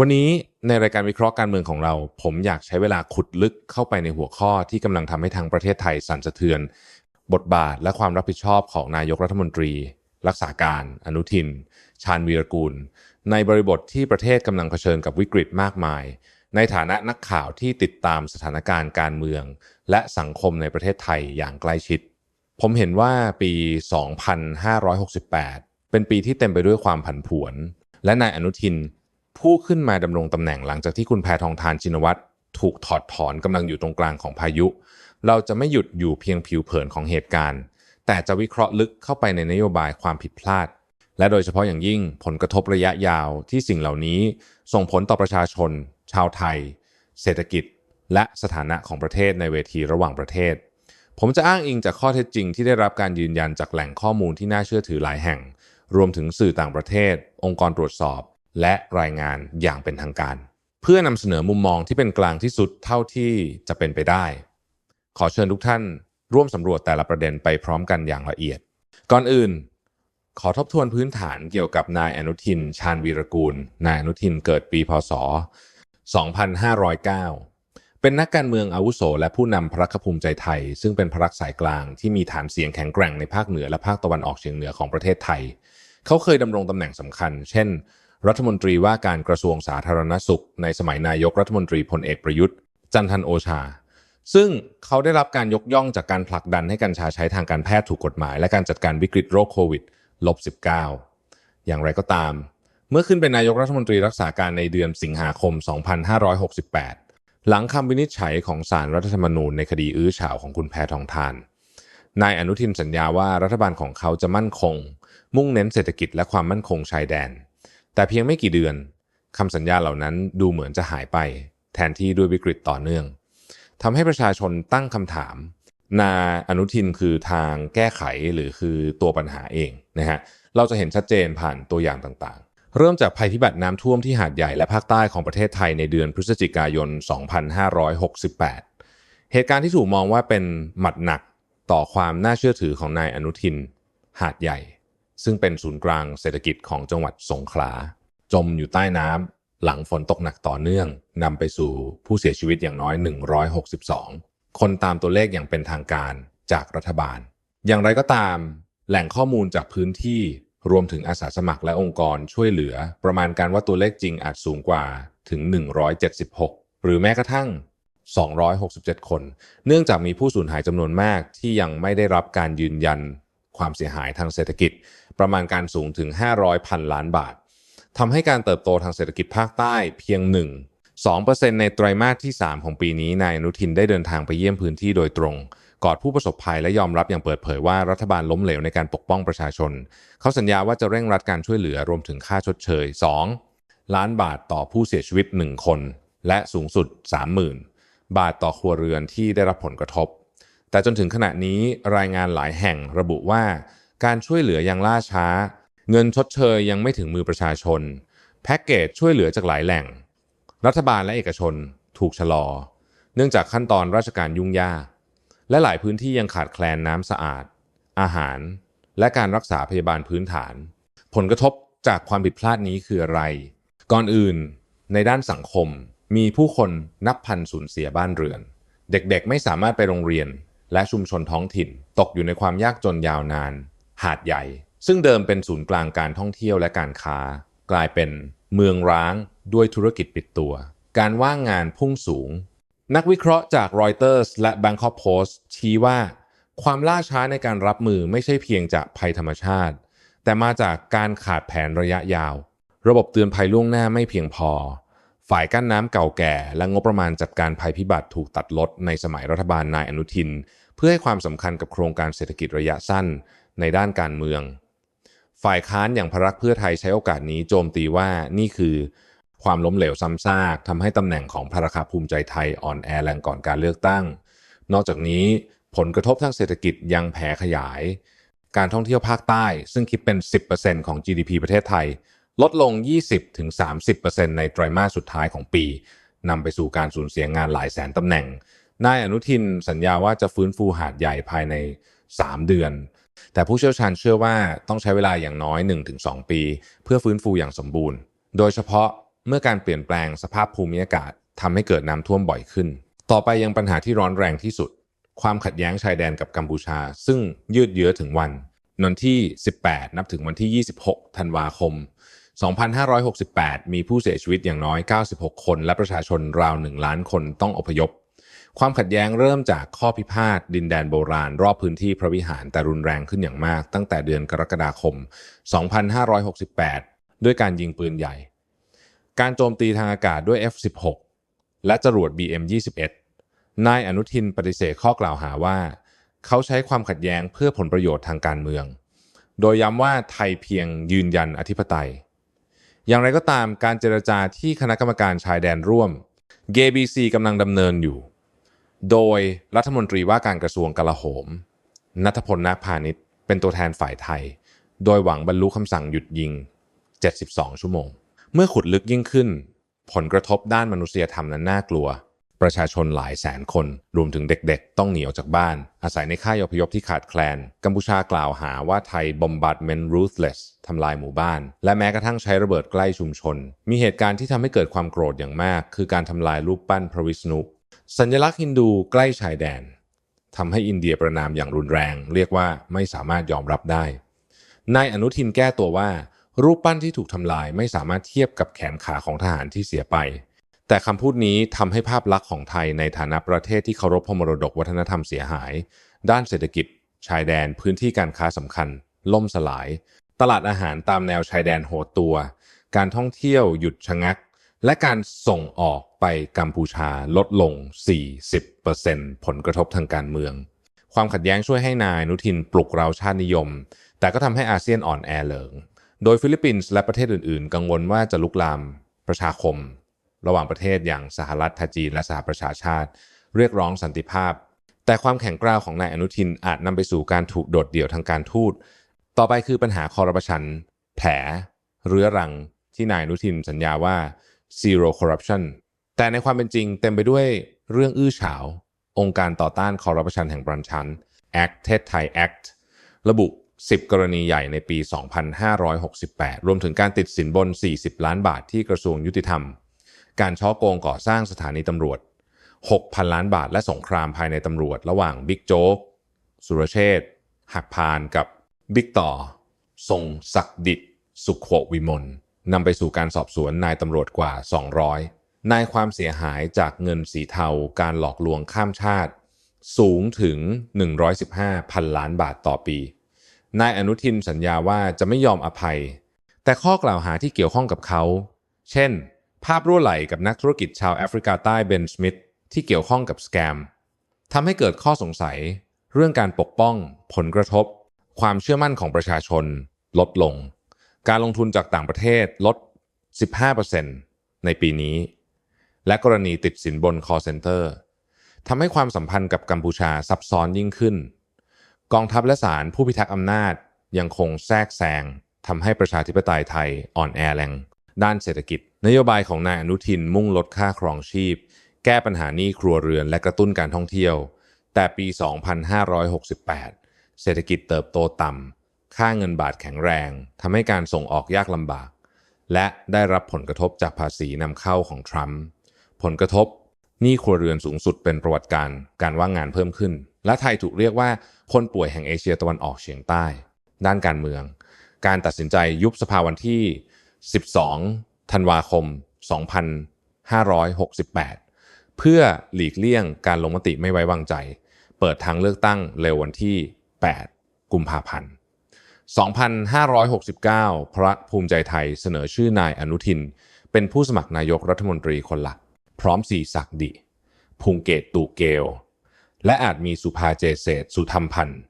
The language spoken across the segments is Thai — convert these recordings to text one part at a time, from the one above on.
วันนี้ในรายการวิเคราะห์การเมืองของเรา ผมอยากใช้เวลาขุดลึกเข้าไปในหัวข้อที่กำลังทำให้ทางประเทศไทยสั่นสะเทือน บทบาทและความรับผิดชอบของนายกรัฐมนตรี รักษาการอนุทิน ชาญวีรกูล ในบริบทที่ประเทศกำลังเผชิญกับวิกฤตมากมาย ในฐานะนักข่าวที่ติดตามสถานการณ์การเมือง และสังคมในประเทศไทยอย่างใกล้ชิด ผมเห็นว่าปี 2568 เป็นปีที่เต็มไปด้วยความผันผวน และนายอนุทิน ผู้ขึ้นมาดำรงตำแหน่งหลังจากที่คุณแพทองทานชินวัตรถูกถอดถอนกำลังอยู่ตรงกลางของพายุ เราจะไม่หยุดอยู่เพียงผิวเผินของเหตุการณ์ แต่จะวิเคราะห์ลึกเข้าไปในนโยบายความผิดพลาด และโดยเฉพาะอย่างยิ่งผลกระทบระยะยาวที่สิ่งเหล่านี้ ส่งผลต่อประชาชน ชาวไทย เศรษฐกิจ และสถานะของประเทศในเวทีระหว่างประเทศ ผมจะอ้างอิงจากข้อเท็จจริงที่ได้รับการยืนยันจากแหล่งข้อมูลที่น่าเชื่อถือหลายแห่ง รวมถึงสื่อต่างประเทศ องค์กรตรวจสอบ และรายงานอย่างเป็นทางการ เพื่อนำเสนอมุมมองที่เป็นกลางที่สุดเท่าที่จะเป็นไปได้ ขอเชิญทุกท่านร่วมสำรวจแต่ละประเด็นไปพร้อมกันอย่างละเอียด ก่อนอื่น ขอทบทวนพื้นฐานเกี่ยวกับนายอนุทิน ชาญวีรกูล นายอนุทินเกิดปีพศ 2509 เป็นนักการเมืองอาวุโส และผู้นำพรรคภูมิใจไทย ซึ่งเป็นพรรคสายกลางที่มีฐานเสียงแข็งแกร่งในภาคเหนือและภาคตะวันออกเฉียงเหนือของประเทศไทย เขาเคยดำรงตำแหน่งสำคัญ เช่น รัฐมนตรีว่าการกระทรวงสาธารณสุข ในสมัยนายกรัฐมนตรีพลเอกประยุทธ์ จันทันโอชา ซึ่งเขาได้รับการยกย่องจากการผลักดันให้กัญชาใช้ทางการแพทย์ถูกกฎหมาย และการจัดการวิกฤตโรคโควิดลบ19อย่างไรก็ตาม เมื่อขึ้นเป็นนายกรัฐมนตรีรักษาการในเดือนสิงหาคม 2568 หลังคำวินิจฉัยของศาลรรัฐธรรมนูญในคดีอื้อฉาวของคุณแพทองทานนายอนุทินสัญญาว่ารัฐบาลของเขาจะมั่นคง มุ่งเน้นเศรษฐกิจและความมั่นคงชายแดน แต่เพียงไม่กี่เดือนคำสัญญาเหล่านั้นดูเหมือนจะหายไป แทนที่ด้วยวิกฤตต่อเนื่องทำให้ประชาชนตั้งคำถาม นาอนุทินคือทางแก้ไขหรือคือตัวปัญหาเองนะฮะเราจะเห็นชัดเจนผ่านตัวอย่างต่างๆ เริ่มจากภัยพิบัติน้ำท่วมที่หาดใหญ่และภาคใต้ของประเทศไทยในเดือนพฤศจิกายน 2568 เหตุการณ์ที่ถูกมองว่าเป็นหมัดหนักต่อความน่าเชื่อถือของนายอนุทิน หาดใหญ่ ซึ่งเป็นศูนย์กลางเศรษฐกิจของจังหวัดสงขลา จมอยู่ใต้น้ำหลังฝนตกหนักต่อเนื่องนำไปสู่ผู้เสียชีวิตอย่างน้อย 162 คนตามตัวเลขอย่างเป็นทางการจากรัฐบาล อย่างไรก็ตาม แหล่งข้อมูลจากพื้นที่รวมถึงอาสาสมัครและองค์กรช่วยเหลือ ประมาณการว่าตัวเลขจริงอาจสูงกว่าถึง 176 หรือแม้กระทั่ง 267 คน เนื่องจากมีผู้สูญหายจำนวนมากที่ยังไม่ได้รับการยืนยันความเสียหายทางเศรษฐกิจ ประมาณการสูงถึง 500พันล้านบาท ทำให้การเติบโตทางเศรษฐกิจภาคใต้เพียง 1 2%ในไตรมาสที่ 3 ของปีนี้นายอนุทินได้เดินทางไปเยี่ยมพื้นที่โดยตรง กอดผู้ประสบภัยและยอมรับอย่างเปิดเผยว่ารัฐบาลล้มเหลวในการปกป้องประชาชน เขาสัญญาว่าจะเร่งรัดการช่วยเหลือรวมถึงค่าชดเชย 2 ล้านบาทต่อผู้เสียชีวิต 1 คน และสูงสุด 30,000 บาทต่อครัวเรือนที่ได้รับผลกระทบ แต่จนถึงขณะนี้รายงานหลายแห่งระบุว่า การช่วยเหลือยังล่าช้า เงินชดเชยยังไม่ถึงมือประชาชน แพ็กเกจช่วยเหลือจากหลายแหล่ง รัฐบาลและเอกชนถูกชะลอ เนื่องจากขั้นตอนราชการยุ่งยาก และหลายพื้นที่ยังขาดแคลนน้ำสะอาด อาหาร และการรักษาพยาบาลพื้นฐาน ผลกระทบจากความผิดพลาดนี้คืออะไร ก่อนอื่น ในด้านสังคมมีผู้คนนับพันสูญเสียบ้านเรือน เด็กๆ ไม่สามารถไปโรงเรียน และชุมชนท้องถิ่น ตกอยู่ในความยากจนยาวนาน หาดใหญ่ ซึ่งเดิมเป็นศูนย์กลางการท่องเที่ยวและการค้า กลายเป็นเมืองร้างด้วยธุรกิจปิดตัว การว่างงานพุ่งสูง นักวิเคราะห์จาก Reuters และ Bangkok Post ชี้ว่า ความล่าช้าในการรับมือไม่ใช่เพียงจากภัยธรรมชาติ แต่มาจากการขาดแผนระยะยาว ระบบเตือนภัยล่วงหน้าไม่เพียงพอ ฝ่ายกั้นน้ำเก่าแก่ และงบประมาณจัดการภัยพิบัติถูกตัดลดในสมัยรัฐบาลนายอนุทิน เพื่อให้ความสำคัญกับโครงการเศรษฐกิจระยะสั้นในด้านการเมือง ฝ่ายค้านอย่างพรรคเพื่อไทยใช้โอกาสนี้โจมตีว่านี่คือความล้มเหลวซ้ำซากทำให้ตำแหน่งของพรรคภูมิใจไทยอ่อนแอแรงก่อนการเลือกตั้ง นอกจากนี้ผลกระทบทางเศรษฐกิจยังแผ่ขยาย การท่องเที่ยวภาคใต้ ซึ่งคิดเป็น 10%ของ GDP ประเทศไทย ลดลง 20-30%ในไตรมาสสุดท้ายของปีนำไปสู่การสูญเสียงานหลายแสนตำแหน่งนายอนุทินสัญญาว่าจะฟื้นฟูหาดใหญ่ภายใน 3 เดือน แต่ผู้เชี่ยวชาญเชื่อว่าต้องใช้เวลาอย่างน้อย 1-2 ปี เพื่อฟื้นฟูอย่างสมบูรณ์ โดยเฉพาะเมื่อการเปลี่ยนแปลงสภาพภูมิอากาศทำให้เกิดน้ำท่วมบ่อยขึ้น ต่อไปยังปัญหาที่ร้อนแรงที่สุด ความขัดแย้งชายแดนกับกัมพูชา ซึ่งยืดเยื้อถึงวันวันที่ 18 นับถึงวันที่ 26 ธันวาคม 2568 มีผู้เสียชีวิตอย่างน้อย 96 คน และประชาชนราว 1 ล้านคนต้องอพยพ ความขัดแย้งเริ่มจากข้อพิพาทดินแดนโบราณ รอบพื้นที่พระวิหารแต่รุนแรงขึ้นอย่างมาก ตั้งแต่เดือนกรกฎาคม 2568 ด้วยการยิงปืนใหญ่ การโจมตีทางอากาศด้วย F-16 และจรวด BM-21 นายอนุทินปฏิเสธข้อกล่าวหาว่า เขาใช้ความขัดแย้งเพื่อผลประโยชน์ทางการเมือง โดยย้ำว่าไทยเพียงยืนยันอธิปไตย อย่างไรก็ตามการเจรจาที่คณะกรรมการชายแดนร่วม GBC กำลังดำเนินอยู่ โดยรัฐมนตรีว่าการกระทรวงกลาโหม นัทพลนาคพาณิชย์เป็นตัวแทนฝ่ายไทย โดยหวังบรรลุคำสั่งหยุดยิง 72 ชั่วโมง เมื่อขุดลึกยิ่งขึ้น ผลกระทบด้านมนุษยธรรมนั้นน่ากลัว ประชาชนหลายแสนคน รวมถึงเด็กๆ ต้องหนีออกจากบ้าน อาศัยในค่ายอพยพที่ขาดแคลน กัมพูชากล่าวหาว่าไทย bombardment ruthless ทำลายหมู่บ้าน และแม้กระทั่งใช้ระเบิดใกล้ชุมชน มีเหตุการณ์ที่ทำให้เกิดความโกรธอย่างมาก คือการทำลายรูปปั้นพระวิษณุ สัญลักษณ์ฮินดูใกล้ชายแดนทำให้อินเดียประนามอย่างรุนแรง เรียกว่าไม่สามารถยอมรับได้ นายอนุทินแก้ตัวว่า รูปปั้นที่ถูกทำลายไม่สามารถเทียบกับแขนขาของทหารที่เสียไป แต่คำพูดนี้ทำให้ภาพลักษณ์ของไทยในฐานะประเทศที่เคารพพมรดกวัฒนธรรมเสียหาย ด้านเศรษฐกิจ ชายแดนพื้นที่การค้าสำคัญ ล่มสลาย ตลาดอาหารตามแนวชายแดนโหดตัว การท่องเที่ยวหยุดชะงัก และการส่งออกไปกัมพูชาลดลง 40%ผลกระทบทางการเมือง ความขัดแย้งช่วยให้นายอนุทินปลุกเราชาตินิยม แต่ก็ทำให้อาเซียนอ่อนแอเลิง โดยฟิลิปปินส์และประเทศอื่นๆ กังวลว่าจะลุกลามประชาคม ระหว่างประเทศอย่างสหรัฐทจีนและสหประชาชาติ เรียกร้องสันติภาพ แต่ความแข็งกร้าวของนายอนุทินอาจนำไปสู่การถูกโดดเดี่ยวทางการทูต ต่อไปคือปัญหาคอร์รัปชัน แผล เรื้อรังที่นายอนุทินสัญญาว่า zero corruption แต่ในความเป็นจริงเต็มไปด้วยเรื่องอื้อฉาว องค์การต่อต้านคอร์รัปชันแห่งประชัน Act เทศไทย Act ระบุ 10 กรณีใหญ่ในปี 2568 รวมถึงการติดสินบน 40 ล้านบาทที่กระทรวงยุติธรรม การช่อโกงก่อสร้างสถานีตำรวจ 6,000 ล้านบาทและสงครามภายในตำรวจ ระหว่างบิ๊กโจ๊กสุรเชษฐหักพานกับบิ๊กต่อ ทรงศักดิตสุขโขวิมล นำไปสู่การสอบสวนนายตำรวจกว่า 200 นายความเสียหายจากเงินสีเทาการหลอกลวงข้ามชาติ สูงถึง 115พันล้านบาทต่อปี นายอนุทินสัญญาว่าจะไม่ยอมอภัย แต่ข้อกล่าวหาที่เกี่ยวข้องกับเขา เช่น ภาพรั่วไหลกับนักธุรกิจชาวแอฟริกาใต้เบนสมิธที่เกี่ยวข้องกับสแกมทำให้เกิดข้อสงสัย เรื่องการปกป้อง ผลกระทบ ความเชื่อมั่นของประชาชน ลดลง การลงทุนจากต่างประเทศลด 15%ในปีนี้ และกรณีติดสินบน call center ทำให้ความสัมพันธ์กับกัมพูชาซับซ้อนยิ่งขึ้น กองทัพและศาลผู้พิทักษ์อำนาจยังคงแทรกแซงทำให้ประชาธิปไตยไทยอ่อนแอแรงด้านเศรษฐกิจ นโยบายของนายอนุทินมุ่งลดค่าครองชีพ แก้ปัญหาหนี้ครัวเรือนและกระตุ้นการท่องเที่ยว แต่ปี 2568 เศรษฐกิจเติบโตต่ำ ค่าเงินบาทแข็งแรงทำให้การส่งออกยากลำบาก และได้รับผลกระทบจากภาษีนำเข้าของทรัมป์ผลกระทบหนี้ครัวเรือนสูงสุดเป็นประวัติการการว่างงานเพิ่มขึ้น และไทยถูกเรียกว่าคนป่วยแห่งเอเชียตะวันออกเฉียงใต้ ด้านการเมือง การตัดสินใจยุบสภาวันที่ 12 ธันวาคม 2568 เพื่อหลีกเลี่ยงการลงมติไม่ไว้วางใจ เปิดทางเลือกตั้งเร็ววันที่ 8 กุมภาพันธ์ 2569 พระภูมิใจไทยเสนอชื่อนายอนุทิน เป็นผู้สมัครนายกรัฐมนตรีคนหลัก พร้อมสีศักดิภูงเกตตูเกล และอาจมีสุภาเจเศษสุธรรมพันธ์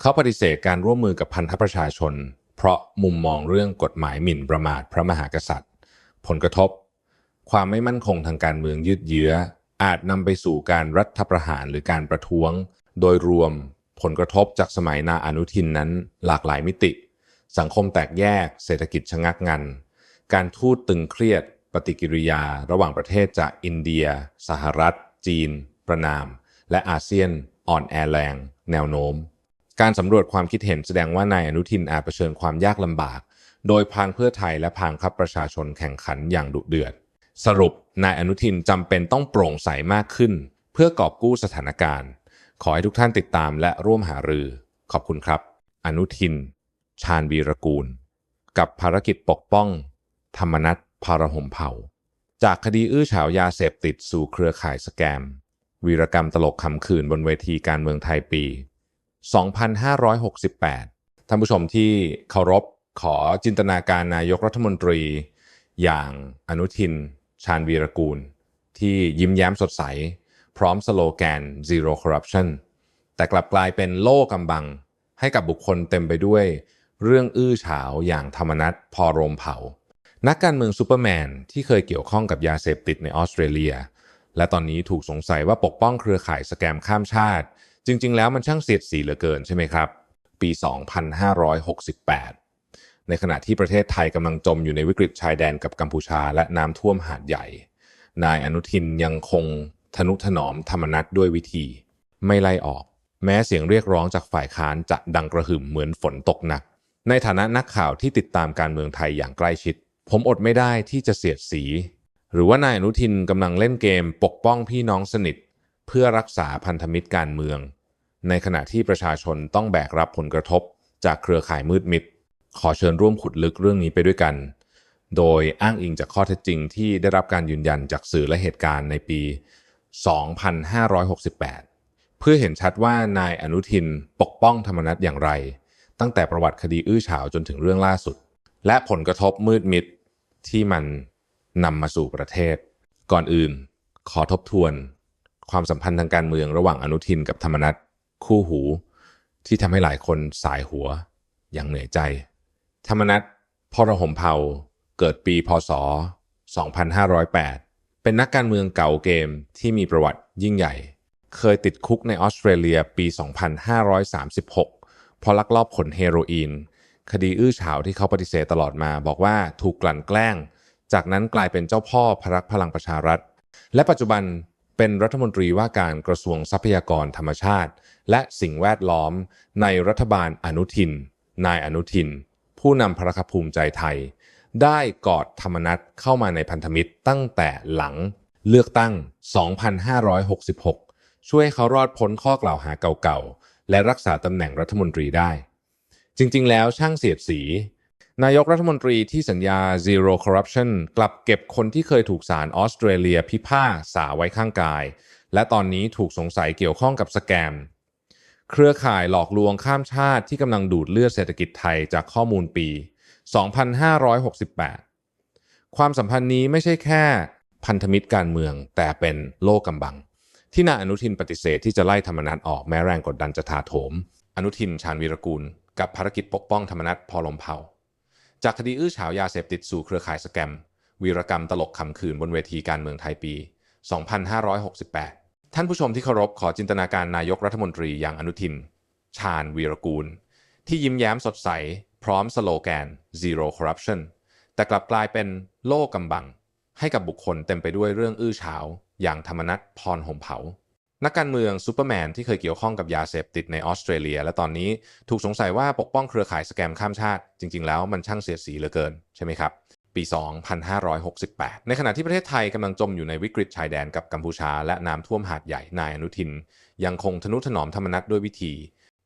เขาปฏิเสธการร่วมมือกับพันธประชาชน เพราะมุมมองเรื่องกฎหมายหมิ่นประมาทพระมหากษัตริย์ ผลกระทบ ความไม่มั่นคงทางการเมืองยืดเยื้อ อาจนำไปสู่การรัฐประหารหรือการประท้วง โดยรวม ผลกระทบจากสมัยนาอนุทินนั้นหลากหลายมิติ สังคมแตกแยก เศรษฐกิจชะงักงัน การทูตตึงเครียด ปฏิกิริยา ระหว่างประเทศจากอินเดีย สหรัฐ จีน ประนาม และอาเซียน อ่อนแอแรง แนวโน้ม การสำรวจความคิดเห็นแสดงว่านายอนุทินอาจเผชิญความยากลำบาก โดยพรรคเพื่อไทยและพรรคครับประชาชนแข่งขันอย่างดุเดือด สรุปนายอนุทินจำเป็นต้องโปร่งใสมากขึ้น เพื่อกอบกู้สถานการณ์ ขอให้ทุกท่านติดตามและร่วมหารือ ขอบคุณครับ อนุทิน ชาญวีรกูล กับภารกิจปกป้อง ธรรมนัตพารหมเผ่า จากคดีอื้อฉาวยาเสพติดสู่เครือข่ายสแกม วีรกรรมตลกคำคืนบนเวทีการเมืองไทยปี 2568 ท่านผู้ชมที่เคารพขอจินตนาการนายกรัฐมนตรี อย่างอนุทิน ชาญวีรกูล ที่ยิ้มแย้มสดใส พร้อมสโลแกน zero corruption แต่กลับกลายเป็นโล่กำบัง ให้กับบุคคลเต็มไปด้วย เรื่องอื้อฉาวอย่างธรรมนัตพอโรมเผา นักการเมืองซูเปอร์แมนที่เคยเกี่ยวข้องกับยาเสพติดในออสเตรเลีย และตอนนี้ถูกสงสัยว่าปกป้องเครือข่ายสแกมข้ามชาติ จริง ๆ แล้วมันช่างเสียดสีเหลือเกินใช่ไหมครับ ปี 2568 ในขณะที่ประเทศไทยกำลังจมอยู่ในวิกฤตชายแดนกับกัมพูชา และน้ำท่วมหาดใหญ่ นายอนุทินยังคง ทนุถนอมธรรมนัตด้วยวิธี ไม่ไล่ออก แม้เสียงเรียกร้องจากฝ่ายค้านจะดังกระหึ่มเหมือนฝนตกหนัก ในฐานะนักข่าวที่ติดตามการเมืองไทยอย่างใกล้ชิด ผมอดไม่ได้ที่จะเสียดสี หรือว่านายอนุทินกำลังเล่นเกมปกป้องพี่น้องสนิท เพื่อรักษาพันธมิตรการเมือง ในขณะที่ประชาชนต้องแบกรับผลกระทบ จากเครือข่ายมืดมิด ขอเชิญร่วมขุดลึกเรื่องนี้ไปด้วยกันโดยอ้างอิงจากข้อเท็จจริงที่ได้รับการยืนยันจากสื่อและเหตุการณ์ในปี 2568 เพื่อเห็นชัดว่านายอนุทินปกป้องธรรมนัตอย่างไร ตั้งแต่ประวัติคดีอื้อฉาวจนถึงเรื่องล่าสุด และผลกระทบมืดมิดที่มันนำมาสู่ประเทศ ก่อนอื่น ขอทบทวน ความสัมพันธ์ทางการเมืองระหว่างอนุทินกับธรรมนัตคู่หู ที่ทำให้หลายคนสายหัวอย่างเหนื่อยใจ ธรรมนัตพรหมเผ่าเกิดปีพศ 2508 เป็นนักการเมืองเก่าเกมที่มีประวัติยิ่งใหญ่ เคยติดคุกในออสเตรเลียปี 2536 เพราะลักลอบขนเฮโรอีน คดีอื้อฉาวที่เขาปฏิเสธตลอดมา บอกว่าถูกกลั่นแกล้ง จากนั้นกลายเป็นเจ้าพ่อพรรคพลังประชารัฐ และปัจจุบันเป็นรัฐมนตรีว่าการกระทรวงทรัพยากรธรรมชาติ และสิ่งแวดล้อมในรัฐบาลอนุทิน นายอนุทิน ผู้นำพรรคภูมิใจไทย ได้กอดธรรมนัตเข้ามาในพันธมิตรตั้งแต่หลังเลือกตั้ง 2566 ช่วยให้เขารอดพ้นข้อกล่าวหาเก่าๆ และรักษาตำแหน่งรัฐมนตรีได้ จริงๆ แล้วช่างเสียดสี นายกรัฐมนตรีที่สัญญา zero corruption กลับเก็บคนที่เคยถูกศาลออสเตรเลียพิพากษาไว้ข้างกาย และตอนนี้ถูกสงสัยเกี่ยวข้องกับสแกม เครือข่ายหลอกลวงข้ามชาติที่กำลังดูดเลือดเศรษฐกิจไทยจากข้อมูลปี 2568 ความสัมพันธ์นี้ไม่ใช่แค่พันธมิตรการเมือง แต่เป็นโลกกำบัง ที่นายอนุทินปฏิเสธที่จะไล่ธรรมนัตออกแม้แรงกดดันจะถาโถม อนุทินชาญวีรกูล กับภารกิจปกป้องธรรมนัตพอลมเผาจากคดีอื้อฉาวยาเสพติดสู่เครือข่ายสแกม วีรกรรมตลกคำคืนบนเวทีการเมืองไทยปี 2568 ท่านผู้ชมที่เคารพขอจินตนาการนายกรัฐมนตรีอย่างอนุทิน ชาญวีรกูล ที่ยิ้มแย้มสดใส พร้อมสโลแกน zero corruption แต่กลับกลายเป็นโล่กำบัง ให้กับบุคคลเต็มไปด้วยเรื่องอื้อฉาว อย่างธรรมนัตพรหมเผา นักการเมืองซูเปอร์แมนที่เคยเกี่ยวข้องกับยาเสพติดในออสเตรเลีย และตอนนี้ถูกสงสัยว่าปกป้องเครือข่ายสแกมข้ามชาติ จริง ๆ แล้วมันช่างเสียสีเหลือเกิน ใช่ไหมครับ ปี 2568 ในขณะที่ประเทศไทยกำลังจมอยู่ในวิกฤตชายแดนกับกัมพูชา และน้ำท่วมหาดใหญ่นายอนุทิน ยังคงทนุถนอมธรรมนัตด้วยวิธี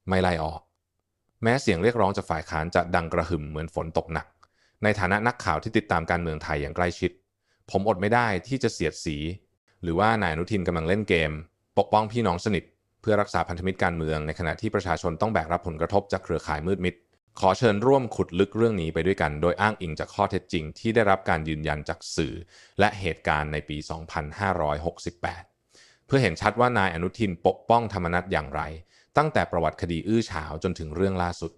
ไม่ไล่ออก แม้เสียงเรียกร้องจากฝ่ายค้านจะดังกระหึ่มเหมือนฝนตกหนัก ในฐานะนักข่าวที่ติดตามการเมืองไทยอย่างใกล้ชิด ผมอดไม่ได้ที่จะเสียดสี หรือว่านายอนุทินกำลังเล่นเกม ปกป้องพี่น้องสนิท เพื่อรักษาพันธมิตรการเมืองในขณะที่ประชาชนต้องแบกรับผลกระทบจากเครือข่ายมืดมิด ขอเชิญร่วมขุดลึกเรื่องนี้ไปด้วยกัน โดยอ้างอิงจากข้อเท็จจริง ที่ได้รับการยืนยันจากสื่อ และเหตุการณ์ในปี 2568 เพื่อเห็นชัดว่านายอนุทินปกป้องธรรมนัตอย่างไร ตั้งแต่ประวัติคดีอื้อฉาวจนถึงเรื่องล่าสุด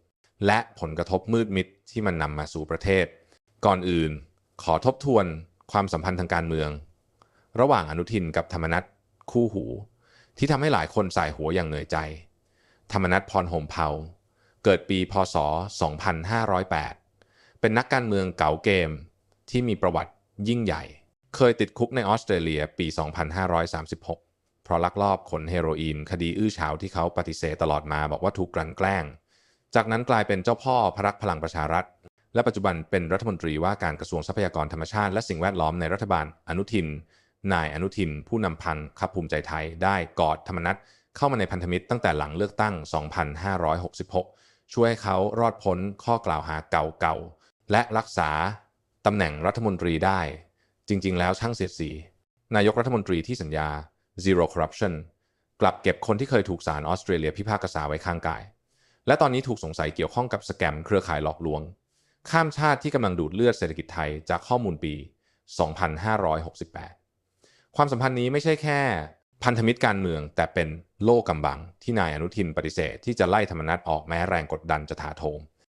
และผลกระทบมืดมิดที่มันนำมาสู่ประเทศ ก่อนอื่น ขอทบทวนความสัมพันธ์ทางการเมือง ระหว่างอนุทินกับธรรมนัตคู่หู ที่ทำให้หลายคนสายหัวอย่างเหนื่อยใจ ธรรมนัตพรหมเผาเกิดปีพศ 2508 เป็นนักการเมืองเก่าเกมที่มีประวัติยิ่งใหญ่ เคยติดคุกในออสเตรเลียปี 2536 เพราะลักลอบขนเฮโรอีน คดีอื้อฉาวที่เขาปฏิเสธตลอดมาบอกว่าถูกกลั่นแกล้ง จากนั้นกลายเป็นเจ้าพ่อพรรคพลังประชารัฐ และปัจจุบันเป็นรัฐมนตรีว่าการกระทรวงทรัพยากรธรรมชาติ และสิ่งแวดล้อมในรัฐบาลอนุทิน นายอนุทิน ผู้นำพันขับภูมิใจไทยได้กอดธรรมนัตเข้ามาในพันธมิตรตั้งแต่หลังเลือกตั้ง 2566 ช่วยให้เขารอดพ้นข้อกล่าวหาเก่าๆ และรักษาตำแหน่งรัฐมนตรีได้ จริง ๆ แล้วช่างเสียดสี นายกรัฐมนตรีที่สัญญา zero corruption กลับเก็บคนที่เคยถูกศาลออสเตรเลียพิพากษาไว้ข้างกาย และตอนนี้ถูกสงสัยเกี่ยวข้องกับสแกมเครือข่ายหลอกลวง ข้ามชาติที่กำลังดูดเลือดเศรษฐกิจไทยจากข้อมูลปี 2568 ความสัมพันธ์นี้ไม่ใช่แค่พันธมิตรการเมือง แต่เป็นโลกกำบังที่นายอนุทินปฏิเสธ ที่จะไล่ธรรมนัตออกแม้แรงกดดันจะถาโถม